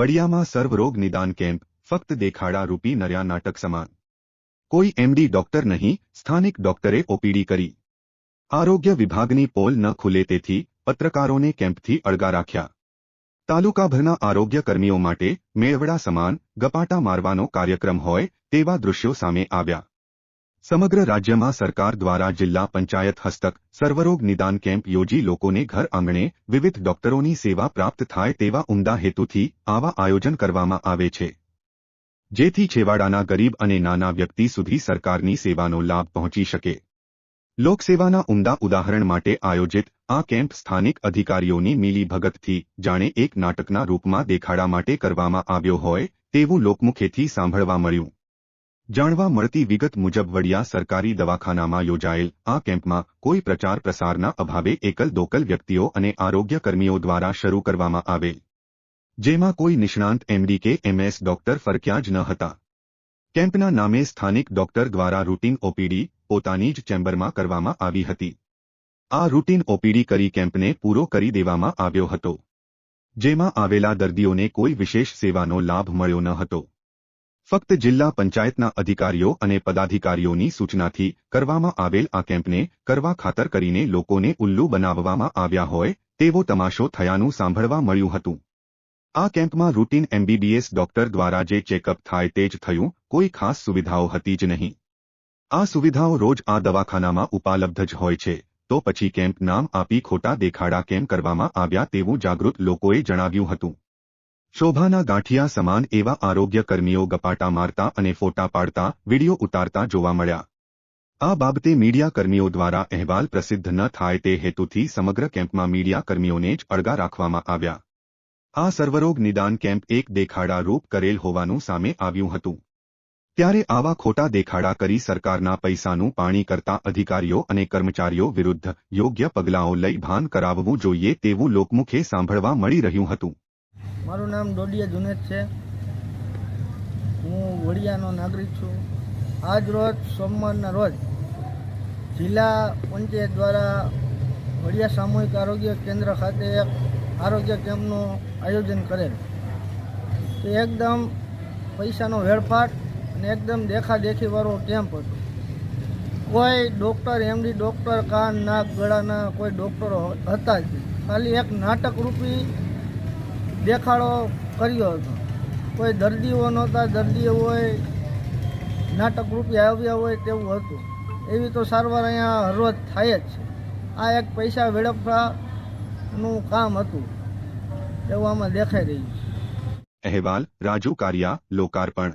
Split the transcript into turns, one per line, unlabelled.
વડિયામાં સર્વરોગ નિદાન કેમ્પ, ફક્ત દેખાડા રૂપી નર્યા નાટક સમાન. કોઈ એમડી ડોક્ટર નહીં, સ્થાનિક ડોક્ટરે ઓપીડી કરી. આરોગ્ય વિભાગની પોલ ન ખુલે તેથી પત્રકારોને કેમ્પથી અળગા રાખ્યા. તાલુકાભરના આરોગ્ય કર્મીઓ માટે મેળવડા સમાન ગપાટા મારવાનો કાર્યક્રમ હોય તેવા દૃશ્યો સામે આવ્યા. સમગ્ર રાજ્યમાં સરકાર દ્વારા જિલ્લા પંચાયત હસ્તક, સર્વરોગ નિદાન કેમ્પ યોજી લોકોને ઘર આંગણે વિવિધ ડોક્ટરોની સેવા પ્રાપ્ત થાય તેવા ઉમદા હેતુથી આવા આયોજન કરવામાં આવે છે. જેથી છેવાડાના ગરીબ અને નાના વ્યક્તિ સુધી સરકારની સેવાનો લાભ પહોંચી શકે. લોકસેવાના ઉમદા ઉદાહરણ માટે આયોજિત આ કેમ્પ સ્થાનિક અધિકારીઓની મિલીભગતથી જાણે એક નાટકના રૂપમાં દેખાડા માટે કરવામાં આવ્યો હોય તેવું લોકમુખેથી સાંભળવા મળ્યું. જાણવા મળતી વિગત મુજબ વડિયા સરકારી દવાખાનામાં યોજાયેલ આ કેમ્પમાં કોઈ પ્રચાર પ્રસારના અભાવે એકલ દોકલ વ્યક્તિઓ અને આરોગ્ય કર્મીઓ દ્વારા શરૂ કરવામાં આવેલ. જેમાં કોઈ નિષ્ણાંત એમડી કે એમએસ ડોક્ટર ફરક્યા જ ન હતા. કેમ્પના નામે સ્થાનિક ડોક્ટર દ્વારા રૂટીન ઓપીડી પોતાની જ ચેમ્બરમાં કરવામાં આવી હતી. આ રૂટીન ઓપીડી કરી કેમ્પને પૂરો કરી દેવામાં આવ્યો હતો. જેમાં આવેલા દર્દીઓને કોઈ વિશેષ સેવાનો લાભ મળ્યો ન હતો. ફક્ત જિલ્લા પંચાયતના અધિકારીઓ અને પદાધિકારીઓની સૂચનાથી કરવામાં આવેલ આ કેમ્પને કરવા ખાતર કરીને લોકોને ઉલ્લુ બનાવવામાં આવ્યા હોય તેવો તમાશો થયાનું સાંભળવા મળ્યું હતું. આ કેમ્પમાં રૂટીન એમબીબીએસ ડોક્ટર દ્વારા જે ચેકઅપ થાય તે જ થયું, કોઈ ખાસ સુવિધાઓ હતી જ નહીં. આ સુવિધાઓ રોજ આ દવાખાનામાં ઉપલબ્ધ જ હોય છે, તો પછી કેમ્પ નામ આપી ખોટા દેખાડા કેમ કરવામાં આવ્યા તેવું જાગૃત લોકોએ જણાવ્યું હતું. શોભાના ગાંઠિયા સમાન એવા આરોગ્ય કર્મીઓ ગપાટા મારતા અને ફોટા પાડતા, વીડિયો ઉતારતા જોવા મળ્યા. આ બાબતે મીડિયા કર્મીઓ દ્વારા અહેવાલ પ્રસિદ્ધ ન થાય તે હેતુથી સમગ્ર કેમ્પમાં મીડિયા કર્મીઓને જ અળગા રાખવામાં આવ્યા. આ સર્વરોગ નિદાન કેમ્પ એક દેખાડા રૂપ કરેલ હોવાનું સામે આવ્યું હતું. ત્યારે આવા ખોટા દેખાડા કરી સરકારના પૈસાનું પાણી કરતા અધિકારીઓ અને કર્મચારીઓ વિરુદ્ધ યોગ્ય પગલાંઓ લઈ ભાન કરાવવું જોઈએ તેવું લોકમુખે સાંભળવા મળી રહ્યું હતું.
મારું નામ ડોડિયા જુનેદ છે. હું વડિયાનો નાગરિક છું. આજ રોજ સોમવારના રોજ જિલ્લા પંચાયત દ્વારા વડિયા સામૂહિક આરોગ્ય કેન્દ્ર ખાતે એક આરોગ્ય કેમ્પનું આયોજન કરેલ. તે એકદમ પૈસાનો વેડફાટ અને એકદમ દેખાદેખીવાળો કેમ્પ હતો. કોઈ ડૉક્ટર એમડી ડૉક્ટર, કાન, નાક, ગળાના કોઈ ડૉક્ટરો હતા જ ખાલી એક નાટક રૂપી દેખાડો કર્યો હતો. કોઈ દર્દીઓ નહોતા દર્દીઓ હોય, નાટક રૂપિયા આવ્યા હોય તેવું હતું. એવી તો સારવાર અહીંયા હરરોજ થાય જ છે. આ એક પૈસા વેડફવાનું કામ હતું. એવું આમાં દેખાઈ રહ્યું છે.
અહેવાલ, રાજુ કારિયા, લોકાર્પણ.